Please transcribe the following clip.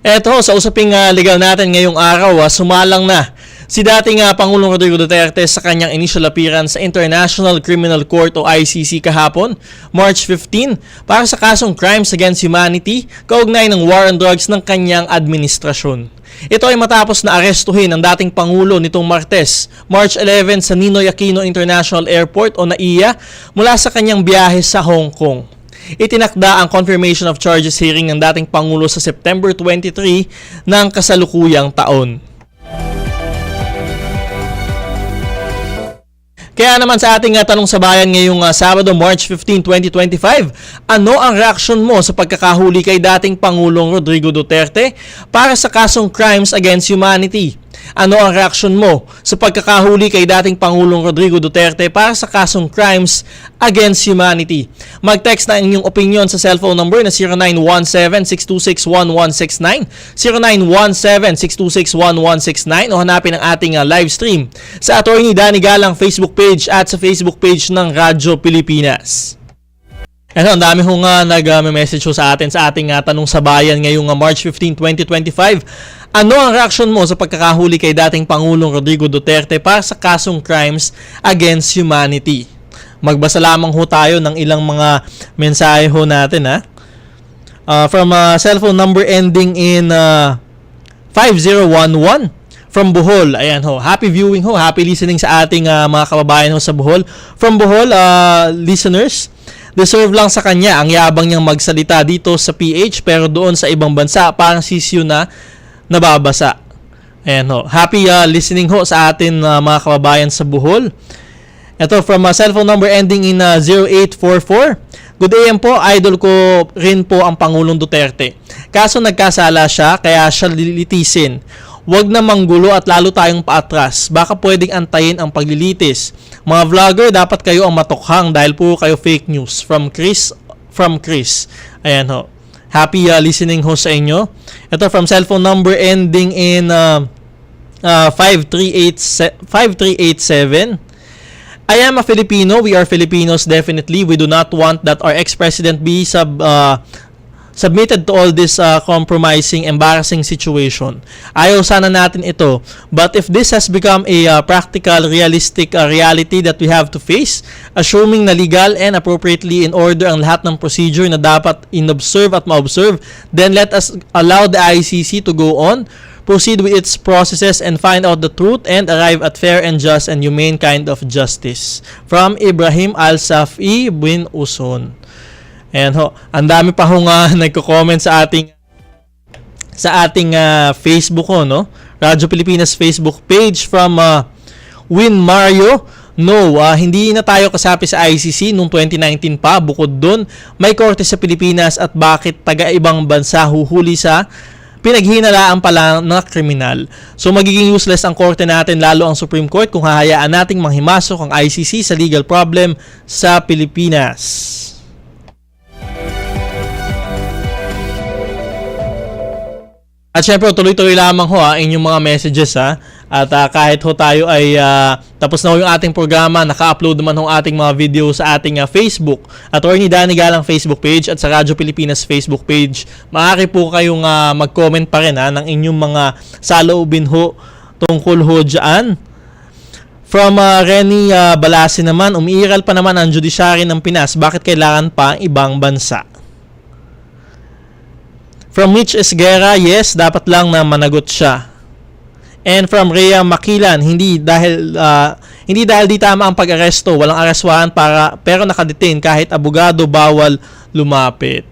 Eto, sa usaping ah, legal natin ngayong araw, ah, sumalang na si dating ah, Pangulong Rodrigo Duterte sa kanyang initial appearance sa International Criminal Court o ICC kahapon, March 15, para sa kasong Crimes Against Humanity kaugnay ng war on drugs ng kanyang administrasyon. Ito ay matapos na arestuhin ang dating Pangulo nitong Martes, March 11 sa Ninoy Aquino International Airport o NAIA mula sa kanyang biyahe sa Hong Kong. Itinakda ang confirmation of charges hearing ng dating Pangulo sa September 23 ng kasalukuyang taon. Kaya naman sa ating uh, tanong sa bayan ngayong uh, Sabado, March 15, 2025, ano ang reaksyon mo sa pagkakahuli kay dating Pangulong Rodrigo Duterte para sa kasong Crimes Against Humanity? Ano ang reaksyon mo sa pagkakahuli kay dating Pangulong Rodrigo Duterte para sa kasong Crimes Against Humanity? Mag-text na inyong opinion sa cellphone number na 0917-626-1169, 0917-626-1169 o hanapin ang ating uh, live stream sa Attorney Danny Galang Facebook page at sa Facebook page ng Radyo Pilipinas. Ano, ang dami hong uh, nag-message uh, sa atin sa ating uh, tanong sa bayan ngayong uh, March 15, 2025. Ano ang reaksyon mo sa pagkakahuli kay dating Pangulong Rodrigo Duterte para sa kasong crimes against humanity? Magbasa lamang ho tayo ng ilang mga mensahe ho natin ha. Uh, from uh, cellphone number ending in uh, 5011 from Bohol. Ayan ho. Happy viewing ho. Happy listening sa ating uh, mga kababayan ho sa Bohol. From Bohol, uh, listeners, deserve lang sa kanya ang yabang niyang magsalita dito sa PH pero doon sa ibang bansa parang sisyo na nababasa. Ayan ho. Happy uh, listening ho sa atin uh, mga kababayan sa Bohol. Ito from uh, cellphone number ending in uh, 0844. Good AM po, idol ko rin po ang Pangulong Duterte. Kaso nagkasala siya, kaya siya lilitisin. Huwag na manggulo at lalo tayong paatras. Baka pwedeng antayin ang paglilitis. Mga vlogger, dapat kayo ang matukhang dahil po kayo fake news. From Chris, from Chris. Ayan ho. Happy uh, listening ho sa inyo. Ito from cellphone number ending in uh, uh, 5387. 5387. I am a Filipino. We are Filipinos definitely. We do not want that our ex-president be sub uh, submitted to all this uh, compromising, embarrassing situation. Ayaw sana natin ito. But if this has become a uh, practical, realistic uh, reality that we have to face, assuming na legal and appropriately in order ang lahat ng procedure na dapat inobserve at ma-observe, then let us allow the ICC to go on, proceed with its processes and find out the truth and arrive at fair and just and humane kind of justice. From Ibrahim Al-Safi Bin Uson. Ayan ho. Ang dami pa hong uh, nagko-comment sa ating sa ating uh, Facebook ho, no? Radyo Pilipinas Facebook page from uh, Win Mario. No, uh, hindi na tayo kasapi sa ICC noong 2019 pa. Bukod doon, may korte sa Pilipinas at bakit taga-ibang bansa huhuli sa pinaghinalaan pala ng kriminal. So magiging useless ang korte natin lalo ang Supreme Court kung hahayaan nating manghimasok ang ICC sa legal problem sa Pilipinas. At syempre, tuloy-tuloy lamang ho ha, inyong mga messages ha. At uh, kahit ho tayo ay uh, tapos na ho yung ating programa, naka-upload naman ho ating mga video sa ating uh, Facebook at or ni Danny Galang Facebook page at sa Radyo Pilipinas Facebook page. Maaari po kayong uh, mag-comment pa rin ha, ng inyong mga saloobin ho tungkol ho dyan. From uh, Renny uh, Balasi naman, umiiral pa naman ang judiciary ng Pinas. Bakit kailangan pa ang ibang bansa? From Mitch Esguera, yes, dapat lang na managot siya. And from Rhea Makilan, hindi dahil uh, hindi dahil di tama ang pag-aresto, walang arestwahan para pero nakadetain kahit abogado bawal lumapit.